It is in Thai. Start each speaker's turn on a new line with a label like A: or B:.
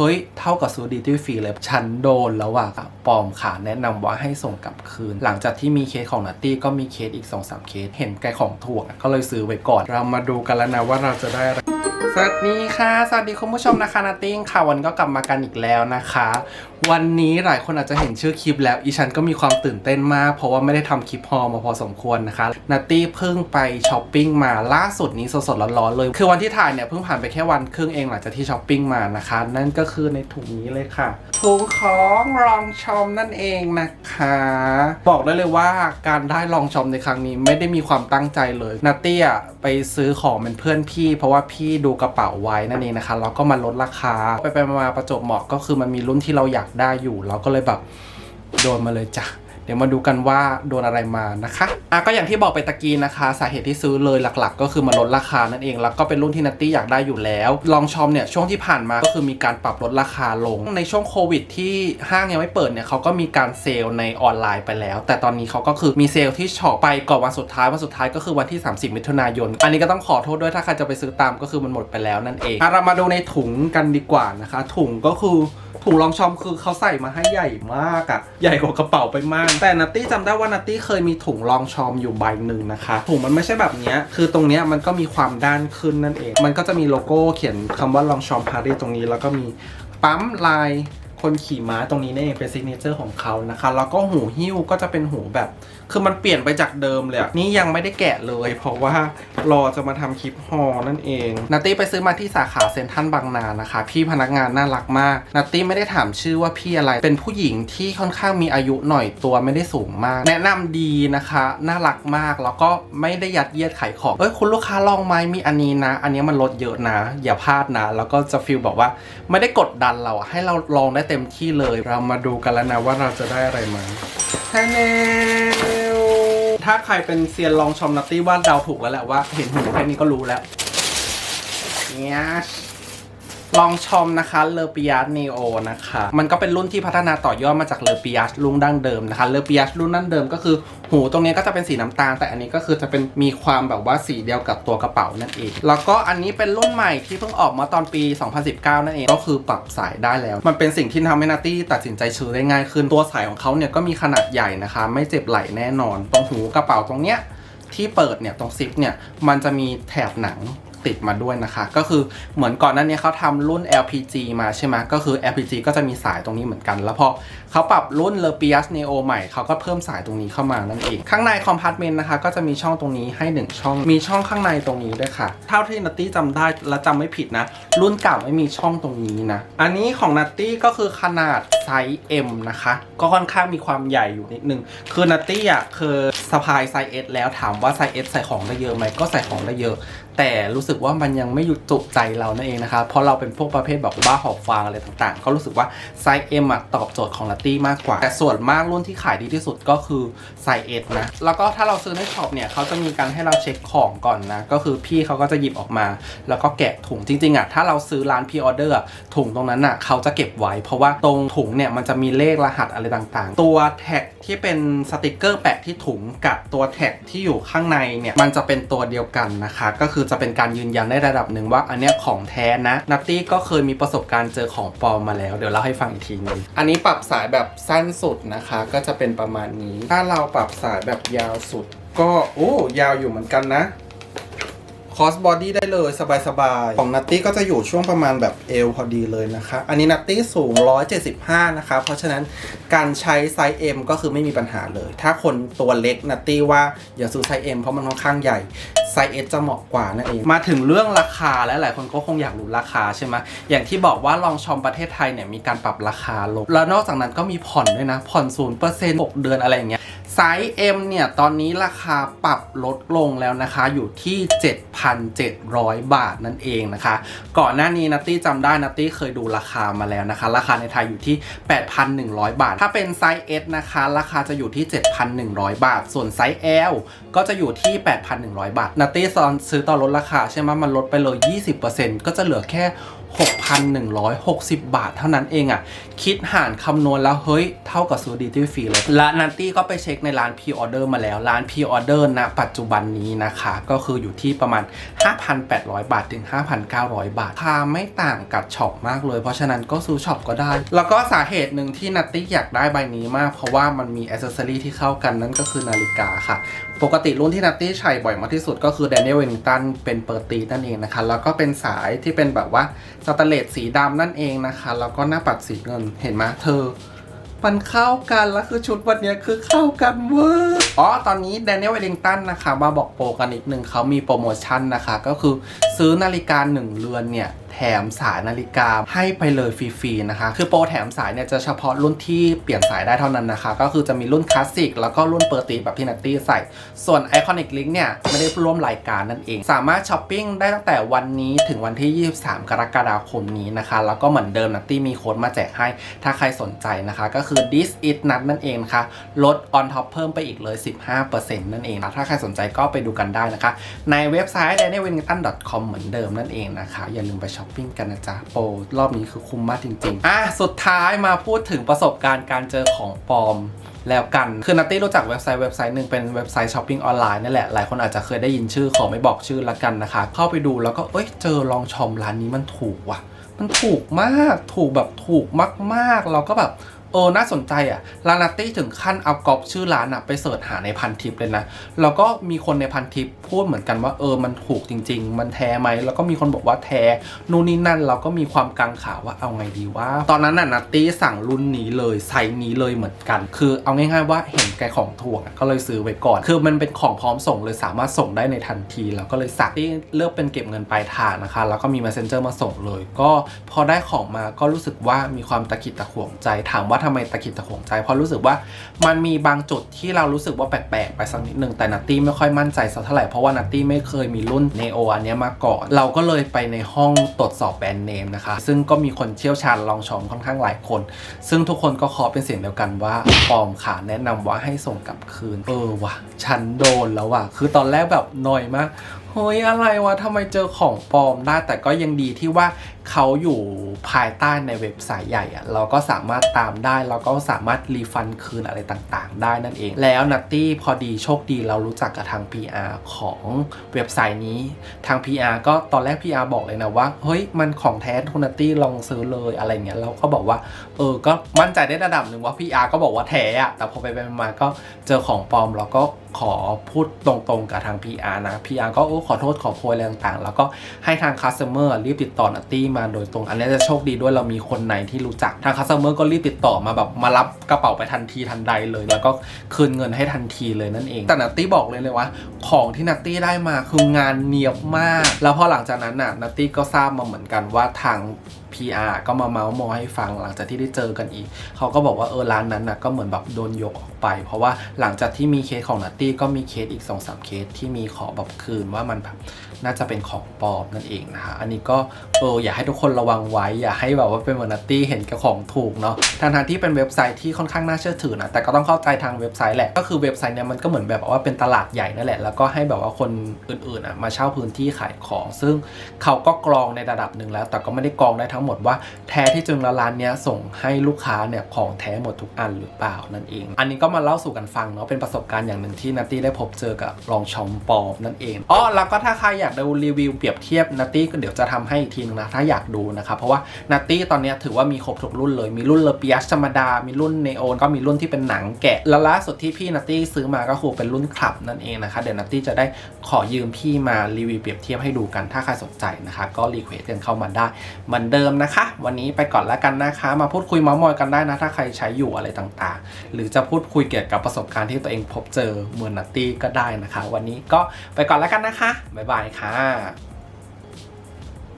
A: เฮ้ย เท่ากับซื้อดีที่ฟรีเลย ฉันโดนแล้วว่ะปลอมค่ะ แนะนำว่าให้ส่งกลับคืน หลังจากที่มีเคสของนัตตี้ก็มีเคสอีก 2-3 เคส เห็นแกของถูกก็เลยซื้อไว้ก่อน เรามาดูกันแล้วนะว่าเราจะได้อะไร สวัสดีค่ะ สวัสดีคุณผู้ชมนะคะนัตติ้งค่ะ วันก็กลับมากันอีกแล้วนะคะ วันนี้หลายคนอาจจะเห็นชื่อคลิปแล้วอีฉันก็มีความตื่นเต้นมาก เพราะว่าไม่ได้ทำคลิปฮอมาพอสมควรนะคะนัตตี้เพิ่งไปช้อปปิ้งมาล่าสุดนี้สดๆร้อนๆเลย คือวันที่ถ่ายเนี่ยเพิ่งผ่านไปแค่วันครึ่งเองหลังจากที่ช้อปปิ้งมานะคะ นั่นก็คือในถุงนี้เลยค่ะถุงของรองชอมนั่นเองนะคะ บอกได้เลยว่าการได้ลองชอมในครั้งนี้ไม่ได้มีความตั้งใจเลยนัตตี้อะไปซื้อของเป็นเพื่อนพี่ เพราะว่าพี่ดูกระเป๋าไว้นั่นเองนะคะแล้วก็มาลดราคา ไปไปมาประจบเหมาะก็คือมันมีรุ่นที่เราอยากได้อยู่ เราก็เลยแบบโดนมาเลยจ้ะ ดี๋ยวมาดูกันว่าโดนอะไรมานะคะอะก็อย่างที่บอกไปตะกี้นะคะ สาเหตุที่ซื้อเลยหลักๆ ก็คือมาลดราคานั่นเอง แล้วก็เป็นรุ่นที่นัตตี้อยากได้อยู่แล้ว ลองชอมเนี่ยช่วงที่ผ่านมาก็คือมีการปรับลดราคาลง ในช่วงโควิดที่ห้างยังไม่เปิดเนี่ยเขาก็มีการเซลล์ในออนไลน์ไปแล้ว แต่ตอนนี้เขาก็คือมีเซลล์ที่ช็อปไปก่อนวันสุดท้ายวันสุดท้ายก็คือวันที่ 30 มิถุนายน อันนี้ก็ต้องขอโทษด้วยถ้าใครจะไปซื้อตามก็คือมันหมดไปแล้วนั่นเองอะเรามาดูในถุงกันดีกว่านะคะ ถุงก็คือถุงรองชอมคือเขาใส่มาให้ใหญ่มากอะใหญ่กว่ากระเป๋าไปมากแต่นัตตี้จำได้ว่านัตตี้เคยมีถุงรองชอมอยู่ใบหนึ่งนะคะ ถุงมันไม่ใช่แบบนี้คือตรงนี้มันก็มีความด้านขึ้นนั่นเอง มันก็จะมีโลโก้เขียนคำว่าลองชอมพารีตรงนี้ แล้วก็มีปั๊มลายคนขี่ม้าตรงนี้นี่เองเป็นซิกเนเจอร์ของเขานะคะ แล้วก็หูหิ้วก็จะเป็นหูแบบ คือมันเปลี่ยนไปจากเดิมเลยนี่ยังไม่ได้แกะเลย เพราะว่ารอจะมาทำคลิปฮอลนั่นเองนัตตี้ไปซื้อมาที่สาขาเซ็นทรัลบางนานะคะ พี่พนักงานน่ารักมากนัตตี้ไม่ได้ถามชื่อว่าพี่อะไร เป็นผู้หญิงที่ค่อนข้างมีอายุหน่อยตัวไม่ได้สูงมาก แนะนำดีนะคะ น่ารักมากแล้วก็ไม่ได้ยัดเยียดขายของเอ้ยคุณลูกค้าลองไหมมีอันนี้นะ อันนี้มันลดเยอะนะ อย่าพลาดนะ แล้วก็จะฟีลแบบว่าไม่ได้กดดันเราให้เราลองได้เต็มที่เลย เรามาดูกันแล้วนะว่าเราจะได้อะไรมาแท้แนว ถ้าใครเป็นเซียนลองชอมนัตตี้ว่าเดาถูกแล้วแหละว่า เห็นหูแค่นี้ก็รู้แล้วเนี่ย ลองชอมนะคะเลอปิยัสเนโอนะคะ มันก็เป็นรุ่นที่พัฒนาต่อยอดมาจากเลอปิยัสรุ่นดั้งเดิมนะคะเลอปิยัสรุ่นดั้งเดิมก็คือ หูตรงนี้ก็จะเป็นสีน้ำตาล แต่อันนี้ก็คือจะเป็นมีความแบบว่าสีเดียวกับตัวกระเป๋านั่นเอง แล้วก็อันนี้เป็นรุ่นใหม่ที่เพิ่งออกมาตอนปี 2019 นั่นเอง ก็คือปรับสายได้แล้ว มันเป็นสิ่งที่ทำให้นาตี้ตัดสินใจซื้อได้ง่ายขึ้นตัวสายของเขาเนี่ยก็มีขนาดใหญ่นะคะ ไม่เจ็บไหล่แน่นอน ตรงหูกระเป๋าตรงเนี้ยที่เปิดเนี่ยตรงซิปเนี่ยมันจะมีแถบหนัง ติดมาด้วยนะคะ ก็คือเหมือนก่อนหน้านี้เขาทำรุ่น LPG มาใช่ไหมก็คือ LPG ก็จะมีสายตรงนี้เหมือนกัน แล้วพอเขาปรับรุ่น l e p i a s Neo ใหม่เขาก็เพิ่มสายตรงนี้เข้ามานั่นเองข้างในคอมพาร์ตเมนต์นะคะ ก็จะมีช่องตรงนี้ให้ 1 ช่อง มีช่องข้างในตรงนี้ด้วยค่ะ เท่าที่นัตตี้จำได้และจำไม่ผิดนะ รุ่นเก่าไม่มีช่องตรงนี้นะ อันนี้ของนัตตี้ก็คือขนาดไซส์ M นะคะ ก็ค่อนข้างมีความใหญ่อยู่นิดนึง คือนัตตี้อะคือสะพายไซส์ S แล้วถามว่าไซส์ S ใส่ของได้เยอะไหมก็ใส่ของได้เยอะ แต่รู้สึกว่ามันยังไม่หยุดจุใจเรานั่นเองนะคะเพราะเราเป็นพวกประเภทแบบบ้าหอบฟางอะไรต่างๆ ก็รู้สึกว่าไซส์ M อะตอบโจทย์ของลัตตี้มากกว่า แต่ส่วนมากรุ่นที่ขายดีที่สุดก็คือไซส์ S นะแล้วก็ถ้าเราซื้อในช็อปเนี่ยเขาจะมีการให้เราเช็คของก่อนนะก็คือพี่เขาก็จะหยิบออกมา แล้วก็แกะถุงจริงๆอะถ้าเราซื้อร้านพ r ออเดอร์ถุงตรงนั้นอะเขาจะเก็บไว้ เพราะว่าตรงถุงเนี่ยมันจะมีเลขรหัสอะไรต่างๆ ตัวแท็กที่เป็นสติกเกอร์แปะที่ถุงกับตัวแท็กที่อยู่ข้างในเนี่ยมันจะเป็นตัวเดียวกันนะคะ ก็คือจะเป็นการยืนยันได้ระดับหนึ่งว่าอันเนี้ยของแท้นะนัตตี้ก็เคยมีประสบการณ์เจอของปลอมมาแล้ว เดี๋ยวเล่าให้ฟังอีกทีนึงอันนี้ปรับสายแบบสั้นสุดนะคะ ก็จะเป็นประมาณนี้ ถ้าเราปรับสายแบบยาวสุด ก็โอ้ยาวอยู่เหมือนกันนะ คอสบอดี้ได้เลยสบายๆ ของนัตตี้ก็จะอยู่ช่วงประมาณแบบเอวพอดีเลยนะคะ อันนี้นัตตี้สูง 175 นะคะ เพราะฉะนั้นการใช้ไซส์ M ก็คือไม่มีปัญหาเลย ถ้าคนตัวเล็กนัตตี้ว่าอย่าซื้อไซส์ M เพราะมันค่อนข้างใหญ่ไซส์ S จะเหมาะกว่านั่นเอง มาถึงเรื่องราคาและหลายคนก็คงอยากรู้ราคาใช่ไหมอย่างที่บอกว่าลองชอมประเทศไทยเนี่ยมีการปรับราคาลง แล้วนอกจากนั้นก็มีผ่อนด้วยนะ ผ่อน0% 6 เดือนอะไรอย่างเงี้ย ไซส์ M เนี่ย ตอนนี้ราคาปรับลดลงแล้วนะคะ อยู่ที่ 7,700 บาทนั่นเองนะคะ ก่อนหน้านี้นัตตี้จำได้นัตตี้เคยดูราคามาแล้วนะคะ ราคาในไทยอยู่ที่ 8,100 บาท ถ้าเป็นไซส์ S นะคะ ราคาจะอยู่ที่ 7,100 บาท ส่วนไซส์ L ก็จะอยู่ที่ 8,100 บาทนัตตี้ตอนซื้อตอนลดราคาใช่ไหมมันลดไปเลย 20%ก็จะเหลือแค่ 6,160 บาทเท่านั้นเองอะ่ะ คิดหารคำนวณแล้ว เฮ้ย เท่ากับซื้อดีที่ฟรีเลยและนันตี้ก็ไปเช็คในร้านพ r ออเดอร์มาแล้ว ร้านพ r ออเดอร์ณปัจจุบันนี้นะคะ ก็คืออยู่ที่ประมาณ 5,800 บาทถึง 5,900 บาทราคาไม่ต่างกับช็อปมากเลย เพราะฉะนั้นก็ซื้อช็อปก็ได้ แล้วก็สาเหตุหนึ่งที่นัตตี้อยากได้ใบนี้มาก เพราะว่ามันมีอ c เซสซอรีที่เข้ากันนั่นก็คือนาฬิกาค่ะ ปกติรุ่นที่นัตตี้ใช้บ่อยมากที่สุดก็คือ Daniel Wellington เป็นเปอร์ตีนั่นเองนะคะ แล้วก็เป็นสายที่เป็นแบบว่าสแตนเลสสีดำนั่นเองนะคะ แล้วก็หน้าปัดสีเงินเห็นไหมเธอมันเข้ากันแล้วคือชุดวันนี้คือเข้ากันเวอร์อ๋อตอนนี้ Daniel Wellington นะคะมาบอกโปรกันอีกหนึ่งเขามีโปรโมชั่นนะคะ ก็คือซื้อนาฬิกา1เรือนเนี่ยแถมสายนาฬิกาให้ไปเลยฟรีๆนะคะ คือโปรแถมสายเนี่ยจะเฉพาะรุ่นที่เปลี่ยนสายได้เท่านั้นนะคะ ก็คือจะมีรุ่นคลาสสิกแล้วก็รุ่นเปอร์ตีแบบที่นัตตี้ใส่ ส่วน Iconic Link เนี่ยไม่ได้ร่วมรายการนั่นเอง สามารถช้อปปิ้งได้ตั้งแต่วันนี้ถึงวันที่ 23 กรกฎาคมนี้นะคะ แล้วก็เหมือนเดิมนัตตี้มีโค้ดมาแจกให้ ถ้าใครสนใจนะคะ ก็คือ this is nut นั่นเองนะคะลด on top เพิ่มไปอีกเลย 15%นั่นเองนะถ้าใครสนใจก็ไปดูกันได้นะคะ ในเว็บไซต์ d a n i e l w i n g t o n c o m เหมือนเดิมนั่นเองนะคะ อย่าลืมไปช้อปปิ้งกันนะจ๊ะโปรรอบนี้คือคุ้มมากจริง ๆ อะ สุดท้ายมาพูดถึงประสบการณ์การเจอของปลอมแล้วกัน คือนัตตี้รู้จักเว็บไซต์เว็บไซต์หนึ่งเป็นเว็บไซต์ช้อปปิ้งออนไลน์นี่แหละ หลายคนอาจจะเคยได้ยินชื่อขอไม่บอกชื่อละกันนะคะ เข้าไปดูแล้วก็เอ้ยเจอลองชอมร้านนี้มันถูกว่ะ มันถูกมากถูกแบบถูกมากๆ เราก็แบบ เออน่าสนใจอะร้านนัตตี้ถึงขั้นเอากรอบชื่อร้านอะไปเสิร์ชหาในพันทิปเลยนะ แล้วก็มีคนในพันทิปพูดเหมือนกันว่าเออมันถูกจริง ๆ มันแท้ไหม แล้วก็มีคนบอกว่าแท้ นู่นนี่นั่นเราก็มีความกังขาว่าเอาไงดีว่า ตอนนั้นน่ะนัตตี้สั่งรุ่นนี้เลยไซส์นี้เลยเหมือนกัน คือเอาง่ายๆว่าเห็นแกของถูกอะก็เลยซื้อไว้ก่อน คือมันเป็นของพร้อมส่งเลยสามารถส่งได้ในทันทีแล้วก็เลยสั่งที่เลือกเป็นเก็บเงินปลายทางนะคะ แล้วก็มี messenger มาส่งเลย ก็พอได้ของมาก็รู้สึกว่ามีความตะกิดตะขวงใจถามว่าทำไมตะกิดตะขวงใจ เพราะรู้สึกว่ามันมีบางจุดที่เรารู้สึกว่าแปลกๆไปสักนิดหนึ่งแต่นัตตี้ไม่ค่อยมั่นใจสักเท่าไหร่เพราะว่านัตตี้ไม่เคยมีรุ่น Neo อันนี้มาก่อน เราก็เลยไปในห้องตรวจสอบแบรนด์เนมนะคะ ซึ่งก็มีคนเชี่ยวชาญลองชมค่อนข้างหลายคน ซึ่งทุกคนก็เคาะเป็นเสียงเดียวกันว่าปลอมค่ะแนะนำว่าให้ส่งกลับคืน เออว่ะฉันโดนแล้วว่ะคือตอนแรกแบบหน่อยมากเฮ้ยอะไรวะทำไมเจอของปลอมได้แต่ก็ยังดีที่ว่า เขาอยู่ภายใต้ในเว็บไซต์ใหญ่อะเราก็สามารถตามได้เราก็สามารถรีฟันคืนอะไรต่างๆ ได้นั่นเอง แล้วนัตตี้พอดีโชคดีเรารู้จักกับทาง PR ของเว็บไซต์นี้ทาง PR ก็ตอนแรก PR บอกเลยนะว่าเฮ้ยมันของแท้คุณนัตตี้ลองซื้อเลยอะไรเงี้ยเราก็บอกว่าเออก็มั่นใจได้ระดับหนึ่งว่า PR ก็บอกว่าแท้อะแต่พอไปไปมาก็เจอของปลอมเราก็ขอพูดตรงๆกับทาง PR นะ PR ก็โอ้ขอโทษขอโพยอะไรต่างๆ แล้วก็ให้ทาง customer รีบติดต่อนัตตี้มาโดยตรง อันนี้จะโชคดีด้วยเรามีคนไหนที่รู้จักทางคัสเตอร์ก็รีบติดต่อมาแบบมารับกระเป๋าไปทันทีทันใดเลย แล้วก็คืนเงินให้ทันทีเลยนั่นเอง แต่นัตตี้บอกเลยเลยว่า ของที่นัตตี้ได้มาคืองานเนียบมาก แล้วพอหลังจากนั้นน่ะนัตตี้ก็ทราบมาเหมือนกันว่าทาง PR ก็มาเมาส์มอยให้ฟังหลังจากที่ได้เจอกันอีก เขาก็บอกว่าเออร้านนั้นน่ะก็เหมือนแบบโดนยกออกไป เพราะว่าหลังจากที่มีเคสของนัตตี้ก็มีเคสอีก2อสเคสที่มีขอแบบคืนว่ามันแบบน่าจะเป็นของปลอมนั่นเองนะคะอันนี้ก็เอออยากให้ทุกคนระวังไว้ อย่าให้แบบว่าเป็นเหมือนนัตตี้เห็นกับของถูกเนาะทางทางที่เป็นเว็บไซต์ที่ค่อนข้างน่าเชื่อถือนะแต่ก็ต้องเข้าใจทางเว็บไซต์แหละก็คือเว็บไซต์เนี้ยมันก็เหมือนแบบว่าเป็นตลาดใหญ่นั่นแหละแล้วก็ให้แบบว่าคนอื่นๆอะมาเช่าพื้นที่ขายของ ซึ่งเขาก็กรองในระดับหนึ่งแล้ว แต่ก็ไม่ได้กรองได้ทั้งหมดว่าแท้ที่จริงแล้วร้านเนี้ยส่งให้ลูกค้าเนี่ยของแท้หมดทุกอันหรือเปล่านั่นเอง อันนี้ก็มาเล่าสู่กันฟังเนาะเป็นประสบการณ์อย่างหนึ่งที่นัตตี้ได้พบเจอกับรองชอมปอมนั่นเองอ๋อแล้วก็ถ้าใครอยากดูรีวิวเปรียบเทียบนัตตี้ก็เดี๋ยวจะทำให้อีกทีนึงนะถ้าอยากดูนะครับเพราะว่านัตตี้ตอนนี้ถือว่ามีครบทุกรุ่นเลยมีรุ่นเลเปียสธรรมดา มีรุ่นเนโอนก็มีรุ่นที่เป็นหนังแกะแล้วล่าสุดที่พี่นัตตี้ซื้อมาก็คือเป็นรุ่นคลับนั่นเองนะคะเดี๋ยวนัตตี้จะได้ขอยืมพี่มารีวิวเปรียบเทียบให้ดูกันถ้าใครสนใจนะคะก็รีเควสกันเข้ามาได้เหมือนเดิมนะคะ วันนี้ไปก่อนแล้วกันนะคะ มาพูดคุยเมาส์มอยกันได้นะ ถ้าใครใช้อยู่อะไรต่างๆ หรือจะพูดคุยเกี่ยวกับประสบการณ์ที่ตัวเองพบเจอเมือนนัตตี้ก็ได้นะคะ วันนี้ก็ไปก่อนแล้วกันนะคะบ๊ายบายค่ะ